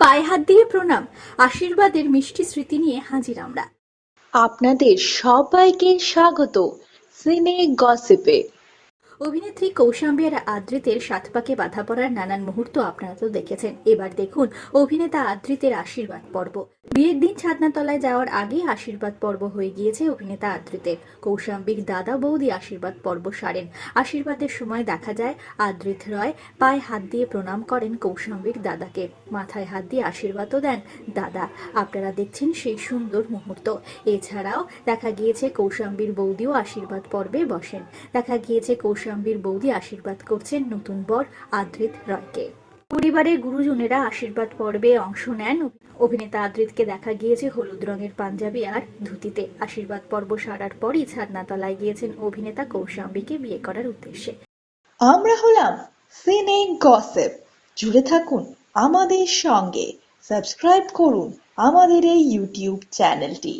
পায়ে হাত দিয়ে প্রণাম, আশীর্বাদের মিষ্টি স্মৃতি নিয়ে হাজির আমরা। আপনাদের সবাইকে স্বাগত, সিনে গসিপে। অভিনেত্রী কৌশাম্বী আর আদ্রিতের সাত পাকে বাধা পড়ার নানান মুহূর্ত আপনারা তো দেখেছেন। এবার দেখুন অভিনেতা আদ্রিতের আশীর্বাদ পর্ব। বিয়ের দিন ছাদনাতলায় যাওয়ার আগে আশীর্বাদ পর্ব হয়ে গিয়েছে অভিনেতা আদ্রিতের। কৌশাম্বীর দাদা বৌদি আশীর্বাদ পর্ব সারেন। আশীর্বাদের সময় দেখা যায় আদ্রিত রয় পায়ে হাত দিয়ে প্রণাম করেন কৌশাম্বীর দাদাকে। মাথায় হাত দিয়ে আশীর্বাদও দেন দাদা। আপনারা দেখছেন সেই সুন্দর মুহূর্ত। এছাড়াও দেখা গিয়েছে কৌশাম্বীর বৌদিও আশীর্বাদ পর্বে বসেন। দেখা গিয়েছে কৌশাম্বীর বৌদি আশীর্বাদ করছেন নতুন বর আদ্রিত রয়কে। পরিবারের গুরুজনেরা আশীর্বাদ পর্বে অংশ নেন। অভিনেতা আদ্রিতকে দেখা গিয়েছে হলুদ রঙের পাঞ্জাবি আর ধুতিতে। আশীর্বাদ পর্ব সারার পরই ছাদনাতলায় গিয়েছেন অভিনেতা কৌশাম্বীকে বিয়ে করার উদ্দেশ্যে। আমরা হলাম সিনে গসেপ। জুড়ে থাকুন আমাদের সঙ্গে। সাবস্ক্রাইব করুন আমাদের এই ইউটিউব চ্যানেলটি।